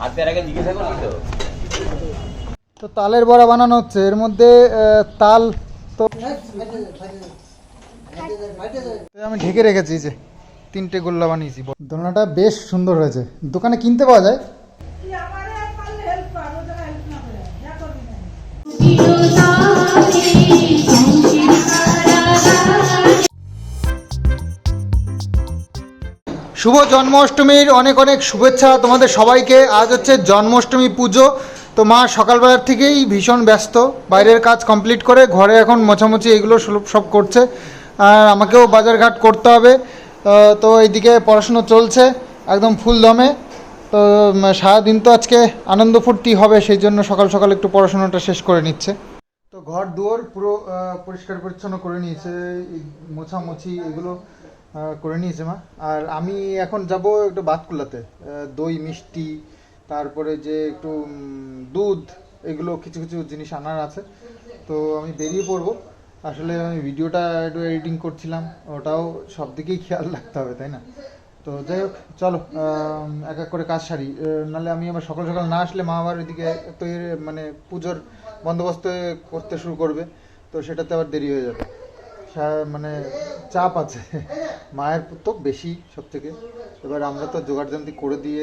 হাতের আগে জিজ্ঞাসা করবি তো? তো তালের বড়া বানানো হচ্ছে। এর মধ্যে তাল তো তো আমি ঢেকে রেখেছি যে তিনটে গোল্লা বানিয়েছি। দোলনাটা বেশ সুন্দর হয়েছে। দোকানে কিনতে পাওয়া যায়? শুভ জন্মাষ্টমীর অনেক অনেক শুভেচ্ছা তোমাদের সবাইকে। আজ হচ্ছে জন্মাষ্টমী পুজো। তো মা সকালবেলার থেকেই ভীষণ ব্যস্ত, বাইরের কাজ কমপ্লিট করে ঘরে এখন মোছামুছি এগুলো সব- করছে। আর আমাকেও বাজারঘাট করতে হবে। তো এইদিকে পড়াশুনো চলছে একদম ফুল দমে তো সারাদিন তো আজকে আনন্দ ফুর্তি হবে, সেই জন্য সকাল সকাল একটু পড়াশোনাটা শেষ করে নিচ্ছে। তো ঘর দুয়ার পুরো পরিষ্কার পরিচ্ছন্ন করে নিয়েছে মোছামুছি এগুলো। করে নিয়েছে মা। আর আমি এখন যাব একটু বাতকুলাতে। দই, মিষ্টি, তারপরে যে একটু দুধ, এগুলো কিছু কিছু জিনিস আনার আছে। তো আমি বেরিয়ে পড়ব। আসলে আমি ভিডিওটা একটু এডিটিং করছিলাম, ওটাও সব দিকেই খেয়াল রাখতে হবে, তাই না? তো যাই হোক, চলো এক এক করে কাজ সারি। নাহলে আমি আবার সকাল সকাল না আসলে মা আবার এদিকে তৈরি মানে পুজোর বন্দোবস্ত করতে শুরু করবে। তো সেটাতে আবার দেরি হয়ে যাবে। মানে চাপ আছে। মায়ের তো বেশি সব থেকে এবার আমরা তো জোগাড়যন্ত্রী করে দিয়ে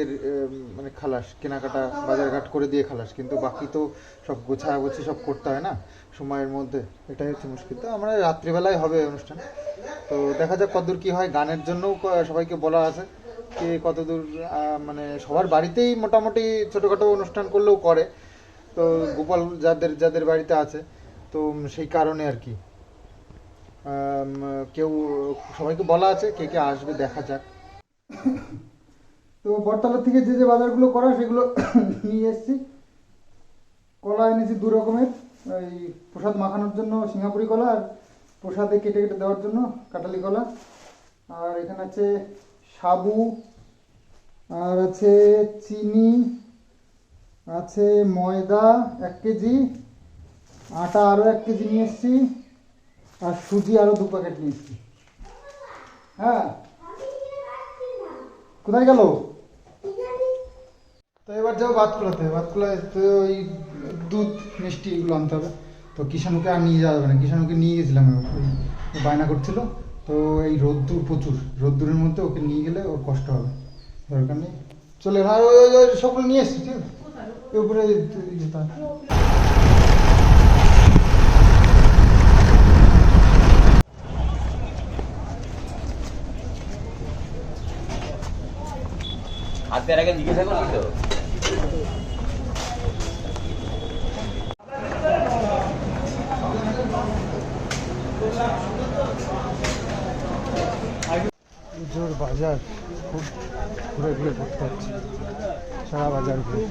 মানে খালাস, কেনাকাটা, বাজারঘাট করে দিয়ে খালাস, কিন্তু বাকি তো সব গোছাগুছি সব করতে হয় না সময়ের মধ্যে। এটাই হচ্ছে মুশকিল। তো আমরা রাত্রিবেলায় হবে অনুষ্ঠান। তো দেখা যাক কতদূর কি হয়। গানের জন্যও সবাইকে বলা আছে কে কতদূর মানে সবার বাড়িতেই মোটামুটি ছোটোখাটো অনুষ্ঠান করলেও করে। তো গোপাল যাদের যাদের বাড়িতে আছে, তো সেই কারণে আর কি। কেউ, সবাইকে বলা আছে কে কে আসবে, দেখা যাক। তো বটতলা থেকে যে যে বাজারগুলো করা সেগুলো নিয়ে এসেছি। কলা এনেছি দু রকমের, এই প্রসাদ মাখানোর জন্য সিঙ্গাপুরি কলা আর প্রসাদে কেটে কেটে দেওয়ার জন্য কাটালি কলা। আর এখানে আছে সাবু, আর আছে চিনি, আছে ময়দা এক কেজি, আটা আরও এক কেজি নিয়ে এসেছি। আর সুজি আরও দু প্যাকেট নিয়ে এসেছি হ্যাঁ? কোথায় গেল? তো এবার যাও বাতকুলাতে বাতকুলায় তো ওই দুধ, মিষ্টি এগুলো আনতে হবে। তো কিষাণুকে আর নিয়ে যাওয়া যাবে না। কিষাণুকে নিয়ে গেছিলাম বায়না করছিল। তো এই রোদ্দুর প্রচুর। রোদ্দুরের মধ্যে ওকে নিয়ে গেলে ওর কষ্ট হবে। দরকার নেই। চলে আর ওই সবগুলো নিয়ে এসছি। ঠিক আছে উপরে এই তার। আগে জিজ্ঞাসা করবি তো? পুজোর বাজার খুব ঘুরে ঘুরে করতে হচ্ছে সারা বাজার ঘুরে।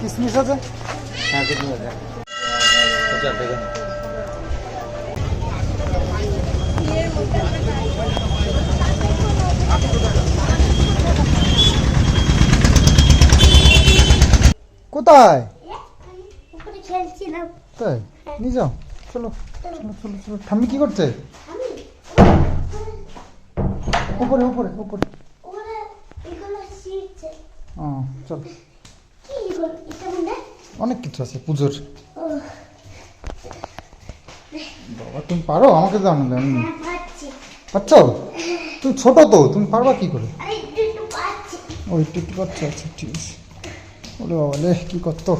কিসমিস আছে? কোথায়? তাই? নিয়ে যাও। চলো চলো চলো চলো। ঠাম্মি কি করছে? উপরে উপরে উপরে। ও চলো। অনেক কিছু আছে পুজোর। বাবা তুমি পারো? আমাকে দাও না আমি পাচ্ছি। তুমি ছোট তো তুমি পারবা কি করে? আরে একটু একটু ও একটু একটু পাচ্ছ আচ্ছা ঠিক আছে। ওরে বাবা লে কি করতো?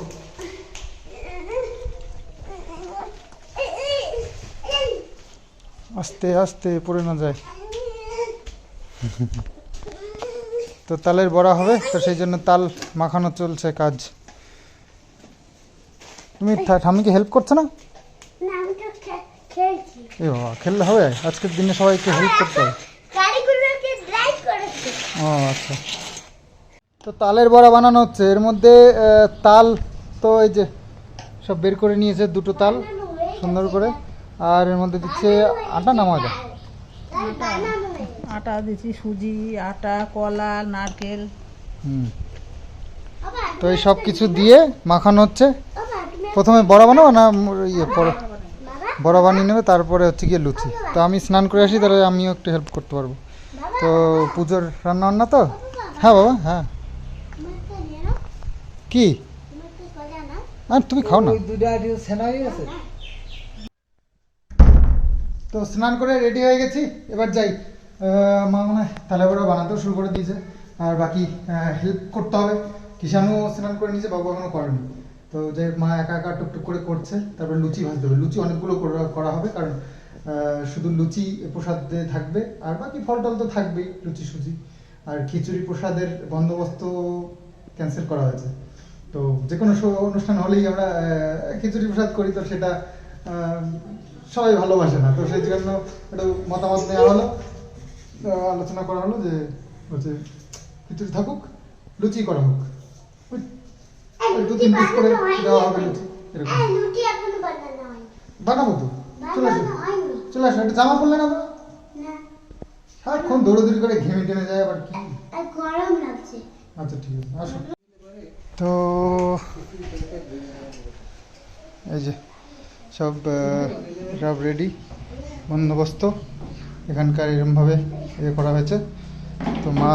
আস্তে আস্তে পড়ে না যায়। তো তালের বড়া হবে তো সেই জন্য তাল মাখানো চলছে কাজ। তুমি ঠাম্মিকে হেল্প করছ না? না আমি তো খে- খেলছি। এ বাবা খেললে হবে? আজকের দিনে সবাইকে হেল্প করতে হবে। গাড়িগুলোকে ড্রাইভ করেছে। ও আচ্ছা। তো তালের বড়া বানানো হচ্ছে। এর মধ্যে তাল তো এই যে সব বের করে নিয়েছে দুটো তাল সুন্দর করে। আর এর মধ্যে দিচ্ছে আটা না ময়দা? আটা দিচ্ছি সুজি আটা কলা নারকেল। হুম। তো এই সব কিছু দিয়ে মাখানো হচ্ছে। প্রথমে বড়া বানাবো না ইয়ে বড়া বানিয়ে নেবে, তারপরে হচ্ছে গিয়ে লুচি। তো আমি স্নান করে আসি, তাহলে আমিও একটু হেল্প করতে পারব। তো পুজোর রান্না বান্না তো? হ্যাঁ বাবা হ্যাঁ। কি? আর তুমি খাও না। তো স্নান করে রেডি হয়ে গেছি, এবার যাই। মা মনে হয় বানাতেও শুরু করে দিয়েছে। আর বাকি হেল্প করতে হবে। কিষানও স্নান করে নিয়েছে, বাবু এখনও করেনি। তো যাই মা একা একা টুকটুক করে করছে, তারপর লুচি ভাজতে হবে। লুচি অনেকগুলো করা- হবে কারণ শুধু লুচি প্রসাদে থাকবে, আর বাকি ফল টল তো থাকবেই, লুচি সুজি। আর খিচুড়ি প্রসাদের বন্দোবস্ত ক্যান্সেল করা হয়েছে। তো যে কোনো অনুষ্ঠান হলেই আমরা খিচুড়ি প্রসাদ করি, তো সেটা সবাই ভালোবাসে না। তো সেই জন্য একটু মতামত নেওয়া হলো। আলোচনা করা হলো যে হচ্ছে খিচুড়ি থাকুক, লুচি করা হোক। এই ওই দু লুচি তিন পিস করে দেওয়া হবে হয়নি। বানাবো তো। চলে আসো চলে আসো একটা জামা পরলে না তো? না। সারাক্ষণ দৌড়াদৌড়ি করে ঘেমে টেমে যায় আবার কি? গরম লাগছে। আচ্ছা ঠিক আছে। আসো তো এই যে সব সব রেডি বন্দোবস্ত। এখানকার এরমভাবে ইয়ে করা হয়েছে। তো মা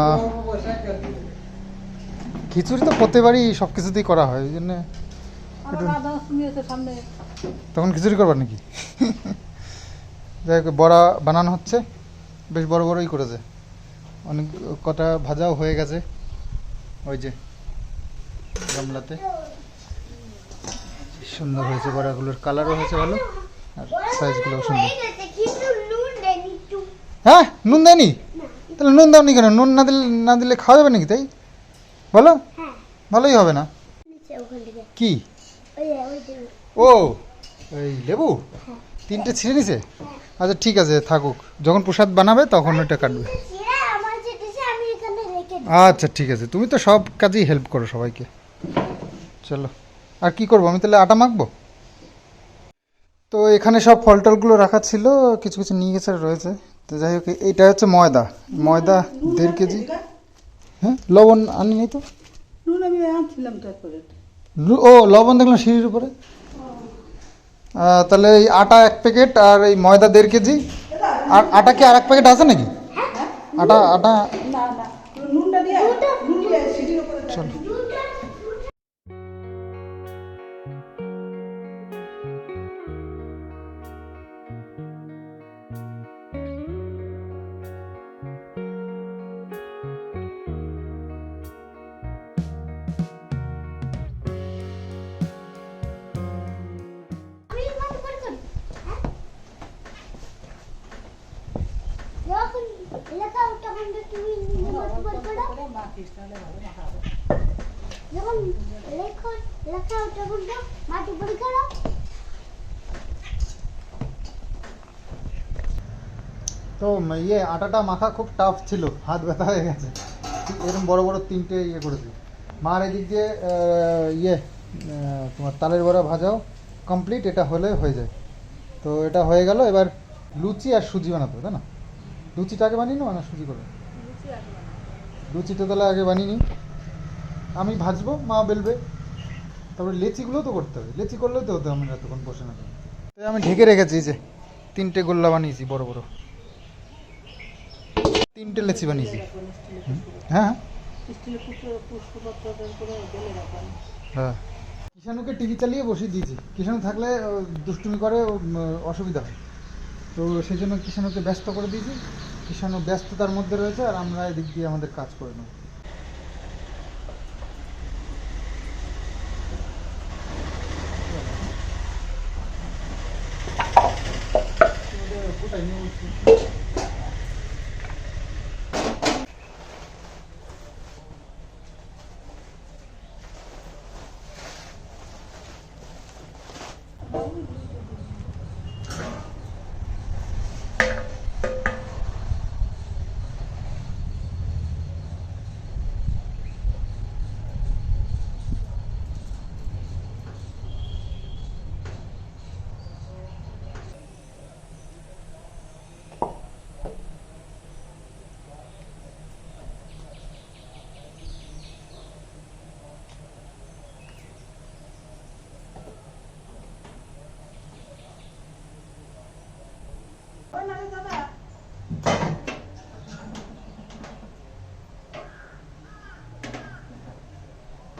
খিচুড়ি তো প্রত্যেকবারই সব কিছুতেই করা হয় ওই জন্য তখন খিচুড়ি করবার নাকি? যাই হোক বড়া বানানো হচ্ছে বেশ বড় বড়ই করেছে। অনেক কটা ভাজাও হয়ে গেছে ওই যে গামলাতে। সুন্দর হয়েছে বড়াগুলোর কালারও হয়েছে ভালো আর সাইজগুলোও সুন্দর। হয়ে নুন দেয়নি? হ্যাঁ নুন তাহলে নুন দাওনি কেন? নুন না দিলে না দিলে খাওয়া যাবে নাকি তাই? বলো? হ্যাঁ। ভালোই হবে না। কি? ও এই লেবু? তিনটে ছিঁড়ে নিছে? আচ্ছা ঠিক আছে থাকুক। যখন প্রসাদ বানাবে তখন ওটা কাটবে। আচ্ছা ঠিক আছে। তুমি তো সব কাজেই হেল্প করো সবাইকে। চলো। আর কি করব? আমি তাহলে আটা মাখবো? তো এখানে সব ফল টলগুলো রাখা ছিল কিছু কিছু নিয়ে গেছে রয়েছে। তো যাই হোক এইটা হচ্ছে ময়দা। ময়দা দেড় কেজি। হ্যাঁ লবণ আনি তো। নুন আমি আনছিলাম তারপরে। ও লবণ দেখলাম সিঁড়ির উপরে। তাহলে এই আটা এক প্যাকেট আর এই ময়দা দেড় কেজি। আর আটা কি আর এক প্যাকেট আছে নাকি? আটা আটা হবে। যখন লেখো লেখা তখন তো মাটি পড়ে করো তো ইয়ে আটাটা মাখা খুব টাফ ছিল হাত ব্যথা হয়ে গেছে এরকম বড় বড় তিনটে ইয়ে করেছি মার এদিক দিয়ে ইয়ে তোমার তালের বড়া ভাজাও কমপ্লিট এটা হলে হয়ে যায় তো এটা হয়ে গেল এবার লুচি আর সুজি বানাতে হবে তাই না লুচিটা আগে বানিয়ে নেব না সুজি করে? লুচিটা তাহলে আগে বানিয়ে নিই। আমি ভাজবো মা বেলবে। তারপরে লেচিগুলো তো করতে হবে। লেচি করলেও তো হতো আমি এতক্ষণ বসে না। তো আমি ঢেকে রেখেছি যে তিনটে গোল্লা বানিয়েছি বড় বড়। তিনটে লেচি বানিয়েছি। হ্যাঁ? হ্যাঁ। কিষানুকে টিভি চালিয়ে বসিয়ে দিয়েছি। কিষানু থাকলে দুষ্টুমি করে অসুবিধা হয়। তো সেই জন্য কিষাণুকে ব্যস্ত করে দিয়েছি কিষাণু ব্যস্ততার মধ্যে রয়েছে আর আমরা এদিক দিয়ে আমাদের কাজ করে নেব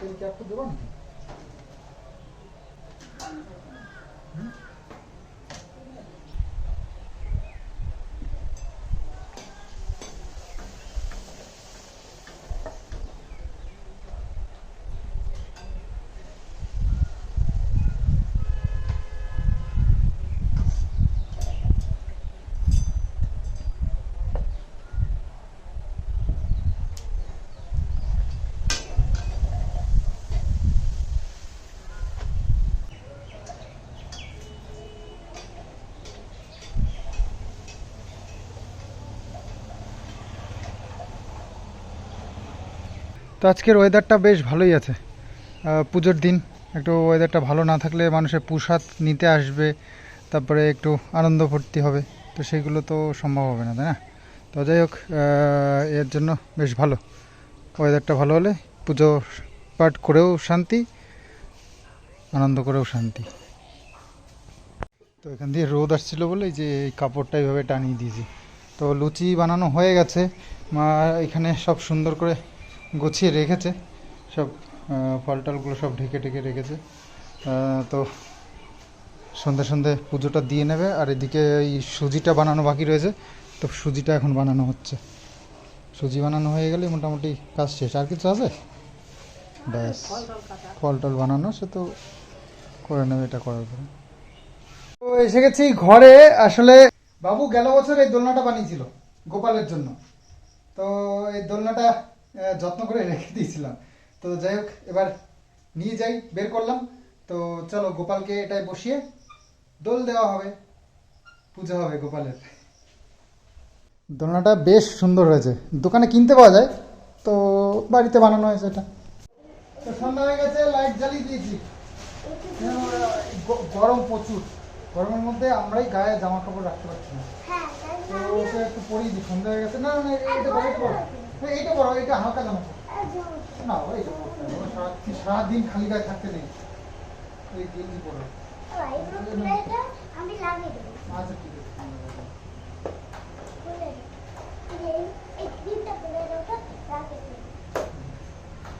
তেল কি তো আজকের ওয়েদারটা বেশ ভালোই আছে। পুজোর দিন একটু ওয়েদারটা ভালো না থাকলে মানুষের প্রসাদ নিতে আসবে, তারপরে একটু আনন্দ ফুর্তি হবে, তো সেইগুলো তো সম্ভব হবে না, তাই না? তো যাই হোক এর জন্য বেশ ভালো। ওয়েদারটা ভালো হলে পুজো পাঠ করেও শান্তি, আনন্দ করেও শান্তি। তো এখান দিয়ে রোদ আসছিল বলে যে এই কাপড়টা এইভাবে টানিয়ে দিয়েছি। তো লুচি বানানো হয়ে গেছে, মা এখানে সব সুন্দর করে গুছিয়ে রেখেছে। সব ফল টলগুলো সব ঢেকে ঢেকে রেখেছে। তো সন্ধে সন্ধে পুজোটা দিয়ে নেবে। আর এদিকে এই সুজিটা বানানো বাকি রয়েছে। তো সুজিটা এখন বানানো হচ্ছে। সুজি বানানো হয়ে গেলে মোটামুটি কাজ শেষ। আর কিছু আছে? ব্যাস। ফল টল বানানো, সে তো করে নেবে, এটা করার পরে। তো এসে গেছি ঘরে। আসলে বাবু গেল বছর এই দোলনাটা বানিয়েছিল গোপালের জন্য। তো এই দোলনাটা যত্ন করে রেখে দিয়েছিলাম। তো যাই হোক এবার নিয়ে যাই বের করলাম। তো চলো গোপালকে এটাই বসিয়ে দোল দেওয়া হবে পূজা হবে গোপালের। দোলনাটা বেশ সুন্দর হয়েছে। দোকানে কিনতে পাওয়া যায় তো বাড়িতে বানানো হয়েছে এটা। তো সন্ধ্যা হয়ে গেছে লাইট জ্বালিয়ে দিয়েছি। গরম প্রচুর। গরমের মধ্যে আমরাই গায়ে জামা কাপড় রাখতে পারছি না। হ্যাঁ তাই তো ওকে একটু পরিয়ে দিই। সন্ধ্যা হয়ে গেছে। না না না, এইটা বড় এইটা বড় এইটা এইটা হালকা জামা না এইটা সারাদিন খালি গায়ে থাকতে নেই। এই গেঞ্জি পরো। এটা আচ্ছা ঠিক আছে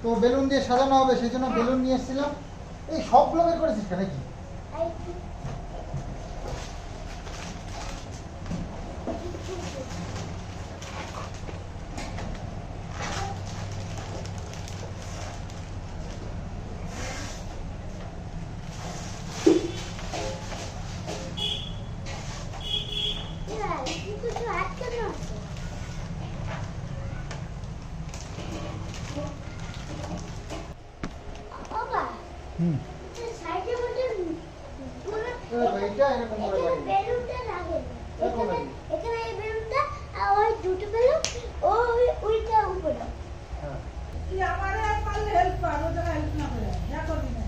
তো বেলুন দিয়ে সাজানো হবে সেই জন্য বেলুন নিয়ে এসেছিলাম। এই সবগুলো বের করেছিস কেন কি এই এবার কিছু কিছু আটকানো আছে বাবা হুম সাইডে মধ্যে পুরো এইটা এরকম করে এখানে বানিয়ে। বেলুনটা লাগে এরকম এখানে লাগে। এখানে এই বেলুনটা আর ওই দুটো বেলুন ও ওই ওইটা উপরে হ্যাঁ তুই আমারে আর পারলে হেল্প কর ও যারা হেল্প না করে যা করবি না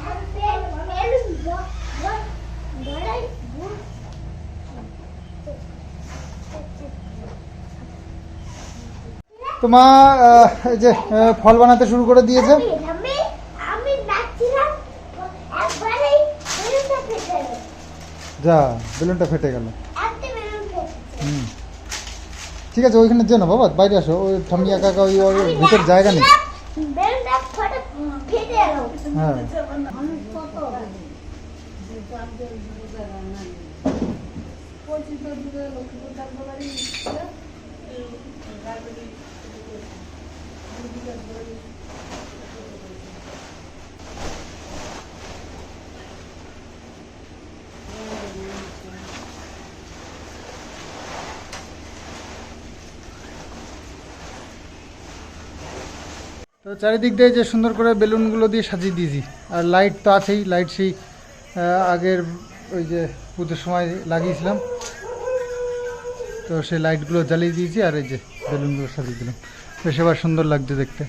আর বেল- বেলুন ব- ব- বড়াই ভুল তো মা আহ, এই যে ফল বানাতে শুরু করে দিয়েছে। যা বেলুনটা ফেটে গেল। হুম। ঠিক আছে ওইখানে যেও না বাবা বাইরে আসো। ওই ঠাম্মি একা ওই ওর ভিতর জায়গা নেই। হ্যাঁ আমি কত তো চারিদিক দিয়ে যে সুন্দর করে বেলুনগুলো দিয়ে সাজিয়ে দিয়েছি। আর লাইট তো আছেই লাইট সেই আগের ওই যে পুজোর সময় লাগিয়েছিলাম। তো সেই লাইটগুলো জ্বালিয়ে দিয়েছি আর এই যে বেলুনগুলো সাজিয়ে দিলাম। বেশ এবার সুন্দর লাগছে দেখতে।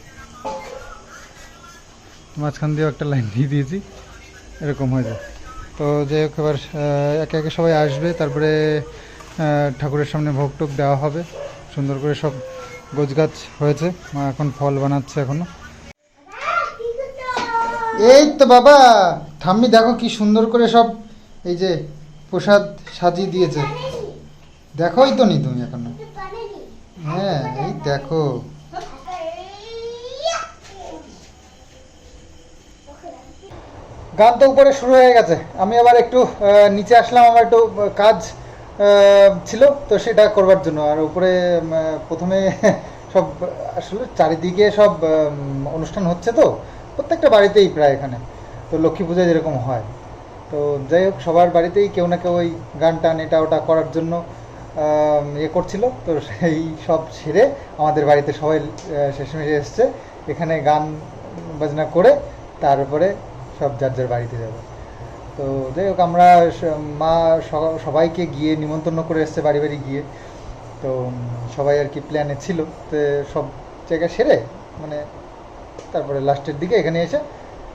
মাঝখান দিয়েও একটা লাইন দিয়ে দিয়েছি। এরকম হয়ে যায়। তো যাই হোক, এবার একে একে সবাই আসবে। তারপরে ঠাকুরের সামনে ভোগ টোক দেওয়া হবে। সুন্দর করে সব গোছগাছ হয়েছে, মা এখন ফল বানাচ্ছে এখনও। এই তো বাবা, ঠাম্মি দেখো কি সুন্দর করে সব এই যে প্রসাদ সাজিয়ে দিয়েছে। দেখোই তো নি তুমি এখনও। হ্যাঁ এই দেখো। গান তো উপরে শুরু হয়ে গেছে। আমি আবার একটু নিচে আসলাম, আমার একটু কাজ ছিল, তো সেটা করবার জন্য। আর উপরে প্রথমে সব, আসলে চারিদিকে সব অনুষ্ঠান হচ্ছে তো, প্রত্যেকটা বাড়িতেই প্রায় এখানে। তো লক্ষ্মী পূজা যেরকম হয়। তো যাই হোক, সবার বাড়িতেই কেউ না কেউ ওই গান টান এটা ওটা করার জন্য ইয়ে করছিল। তো সেই সব সেরে আমাদের বাড়িতে সবাই শেষমেশে এসছে। এখানে গান বাজনা করে তারপরে সব যার যার বাড়িতে যাবে। তো যাই হোক, আমরা মা সবাইকে গিয়ে নিমন্ত্রণ করে এসছে বাড়ি বাড়ি গিয়ে। তো সবাই আর কি প্ল্যানে ছিল। তো সব জায়গা সেরে মানে তারপরে লাস্টের দিকে এখানে এসে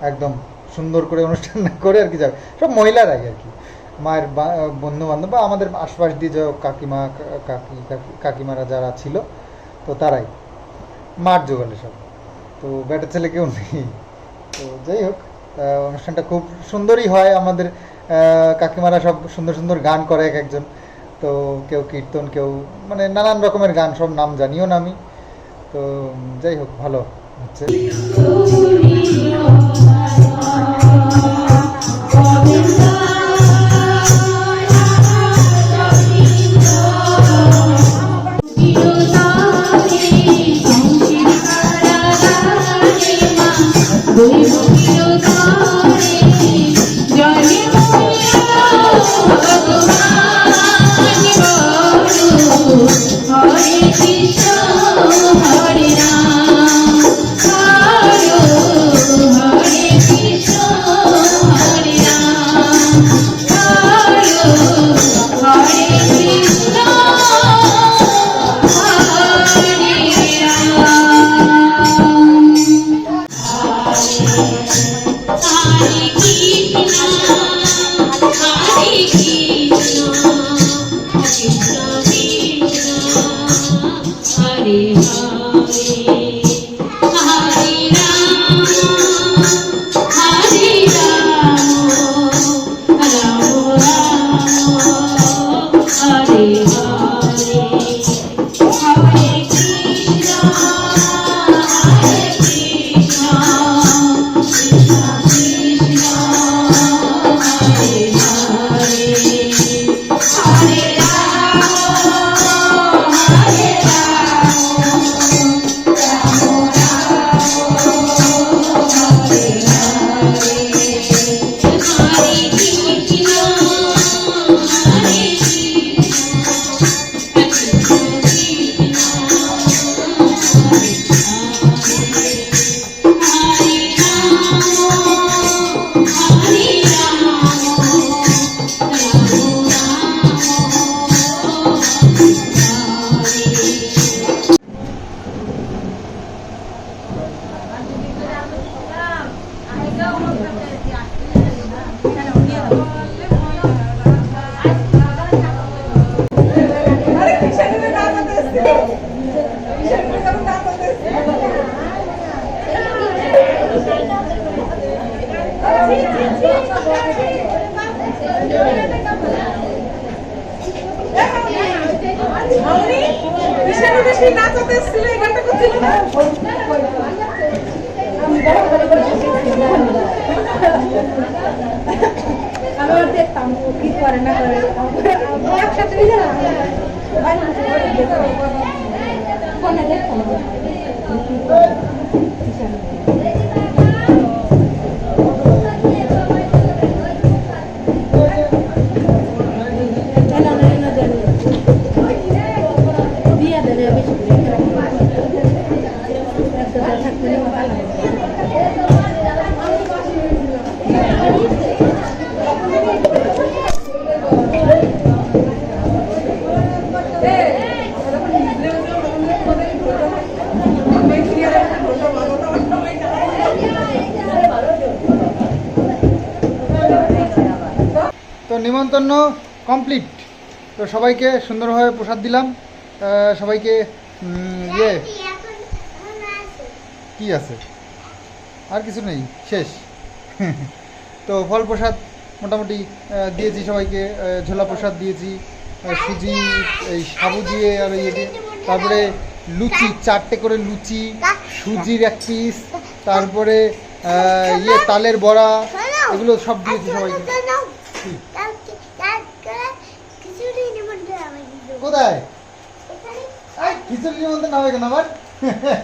একদম সুন্দর করে অনুষ্ঠান করে আর কি যাবে। সব মহিলারাই আর কি। মায়ের বন্ধু বান্ধব বা আমাদের আশপাশ দিয়ে যে কাকিমা কাকি, কাকি- কাকিমারা যারা ছিল, তো তারাই। মাঠ জোগালে সব। তো বেটা ছেলে কেউ নেই। তো যাই হোক অনুষ্ঠানটা খুব সুন্দরই হয়। আমাদের কাকিমারা সব সুন্দর সুন্দর গান করে এক একজন। তো কেউ কীর্তন, কেউ মানে নানান রকমের গান, সব নাম জানিও না আমি। তো যাই হোক, ভালো হচ্ছে। দেখতাম কি করে না করে। একসাথে ফোনে দেখতাম। তো নিমন্ত্রণ কমপ্লিট তো সবাইকে সুন্দরভাবে প্রসাদ দিলাম। সবাইকে ইয়ে। কি আছে? আর কিছু নেই শেষ। তো ফল প্রসাদ মোটামুটি দিয়েছি সবাইকে ঝোলা প্রসাদ দিয়েছি সুজি এই সাবু দিয়ে আর ইয়ে দিয়ে। তারপরে লুচি চারটে করে লুচি সুজির এক পিস তারপরে ইয়ে তালের বড়া এগুলো সব দিয়েছি সবাইকে। কোথায়? খিচুড়ি নিমন্ত্রণ হবে কেন আবার?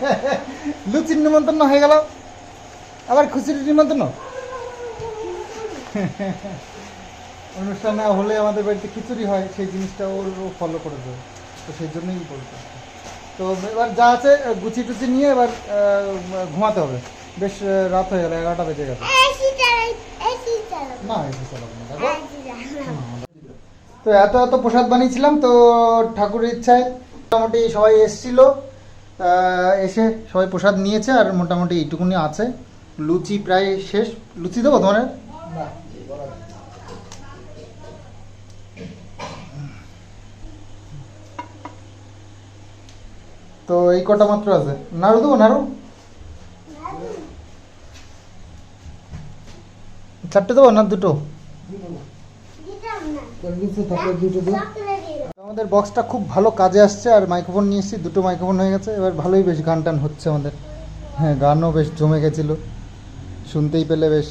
লুচির নিমন্ত্রণ হয়ে গেল। আবার খিচুড়ি নিমন্ত্রণ? অনুষ্ঠান না হলে আমাদের বাড়িতে খিচুড়ি হয় সেই জিনিসটা ওর ফলো করে দেবে। তো সেই জন্যই বলতে তো এবার যা আছে গুছি টুচি নিয়ে এবার ঘুমাতে হবে। বেশ রাত হয়ে গেল এগারোটা বেজে গেছে। না এসে চালাবো না তো এত এত প্রসাদ বানিয়েছিলাম তো ঠাকুরের ইচ্ছায় মোটামুটি সবাই এসছিল এসে সবাই প্রসাদ নিয়েছে আর মোটামুটি এইটুকুনি আছে। লুচি প্রায় শেষ। লুচি দেবো তোমার তো এই কটা মাত্র আছে। নাড়ু দেবো নাড়ু? চারটে দেবো না দুটো? দুটো। আমাদের বক্সটা খুব ভালো কাজে আসছে, আর মাইক্রোফোন নিয়ে এসেছি, দুটো মাইক্রোফোন হয়ে গেছে, এবার ভালোই বেশ গান টান হচ্ছে আমাদের। হ্যাঁ গানও বেশ জমে গেছিল, শুনতেই পেলে বেশ।